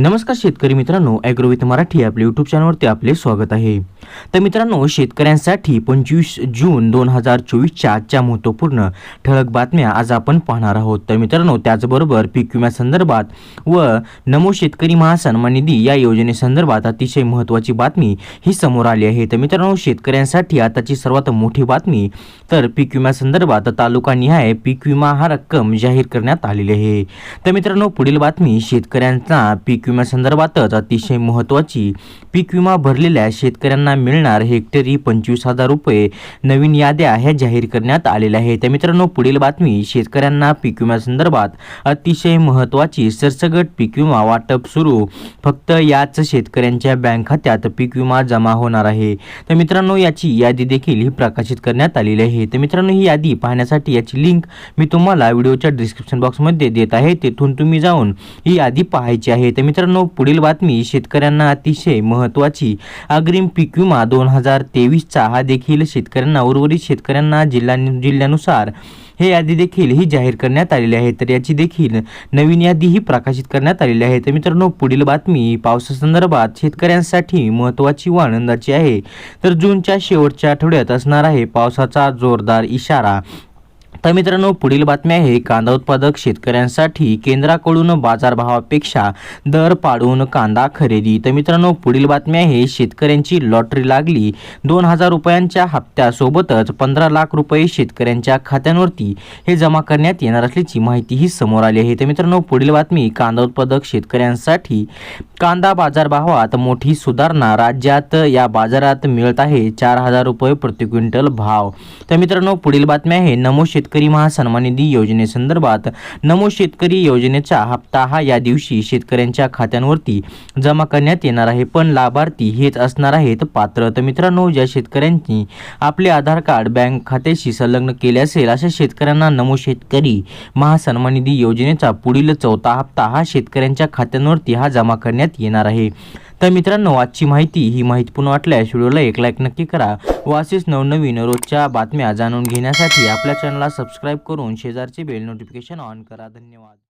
नमस्कार शेतकरी मित्रांनो ॲग्रोविथ मराठी आपल्या यूट्यूब चॅनलवरती आपले स्वागत आहे. तर मित्रांनो शेतकऱ्यांसाठी पंचवीस जून दोन हजार चोवीसच्या आजच्या महत्त्वपूर्ण ठळक बातम्या आज आपण पाहणार आहोत. तर मित्रांनो त्याचबरोबर पीक विम्यासंदर्भात व नमो शेतकरी महासन्मान निधी या योजनेसंदर्भात अतिशय महत्त्वाची बातमी ही समोर आली आहे. तर मित्रांनो शेतकऱ्यांसाठी आताची सर्वात मोठी बातमी तर पीक विम्यासंदर्भात तालुकानिहाय पीक विमा हा रक्कम जाहीर करण्यात आलेली आहे. तर मित्रांनो पुढील बातमी शेतकऱ्यांना पीक विम्यासंदर्भातच अतिशय महत्त्वाची पीक विमा भरलेल्या शेतकऱ्यांना मिळणार हेक्टरी पंचवीस हजार रुपये नवीन याद्या ह्या जाहीर करण्यात आलेल्या आहेत. तर मित्रांनो पुढील बातमी शेतकऱ्यांना पीक विम्यासंदर्भात अतिशय महत्त्वाची सरसगट पीक विमा वाटप सुरू. फक्त याच शेतकऱ्यांच्या बँक खात्यात पीक विमा जमा होणार आहे. तर मित्रांनो याची यादी देखील ही प्रकाशित करण्यात आलेली आहे. तर मित्रांनो ही यादी पाहण्यासाठी याची लिंक मी तुम्हाला व्हिडिओच्या डिस्क्रिप्शन बॉक्समध्ये देत आहे. तेथून तुम्ही जाऊन ही यादी पाहायची आहे. तर मित्रांनो पुढील बातमी शेतकऱ्यांना अतिशय महत्त्वाची. अग्रिम पीक विमा दोन हजार तेवीसचा हा देखील शेतकऱ्यांना उर्वरित शेतकऱ्यांना जिल्हा जिल्ह्यानुसार हे यादी देखील ही जाहीर करण्यात आलेली आहे. तर याची देखील नवीन यादी ही प्रकाशित करण्यात आलेली आहे. तर मित्रांनो पुढील बातमी पावसासंदर्भात शेतकऱ्यांसाठी महत्त्वाची व आनंदाची आहे. तर जूनच्या शेवटच्या आठवड्यात असणार आहे पावसाचा जोरदार इशारा. तर मित्रांनो पुढील बातमी आहे कांदा उत्पादक शेतकऱ्यांसाठी केंद्राकडून बाजारभावापेक्षा दर पाडून कांदा खरेदी. तर मित्रांनो पुढील बातमी आहे शेतकऱ्यांची लॉटरी लागली दोन हजार रुपयांच्या हप्त्यासोबतच पंधरा लाख रुपये शेतकऱ्यांच्या खात्यांवरती हे जमा करण्यात येणार असल्याची माहितीही समोर आली आहे. तर मित्रांनो पुढील बातमी कांदा उत्पादक शेतकऱ्यांसाठी कांदा बाजारभावात मोठी सुधारणा राज्यात या बाजारात मिळत आहे चार हजार रुपये प्रति क्विंटल भाव. तर मित्रांनो पुढील बातमी आहे नमो शेतकरी महासन्मान निधी योजनेसंदर्भात नमो शेतकरी योजनेचा हप्ता हा या दिवशी शेतकऱ्यांच्या खात्यांवरती जमा करण्यात येणार आहे. पण लाभार्थी हेच असणार आहेत. पात्र तर मित्रांनो ज्या शेतकऱ्यांनी आपले आधार कार्ड बँक खात्याशी संलग्न केले असेल अशा शेतकऱ्यांना नमो शेतकरी महासन्मान निधी योजनेचा पुढील चौथा हप्ता हा शेतकऱ्यांच्या खात्यांवरती हा जमा करण्यात येणार आहे. तर मित्रांनो आजची माहिती ही माहितीपूर्ण वाटल्यास व्हिडिओला एक लाईक नक्की करा व असेच नवनवीन रोजच्या बातम्या जाणून घेण्यासाठी आपल्या चॅनलला सबस्क्राईब करून शेजारचे बेल नोटिफिकेशन ऑन करा. धन्यवाद.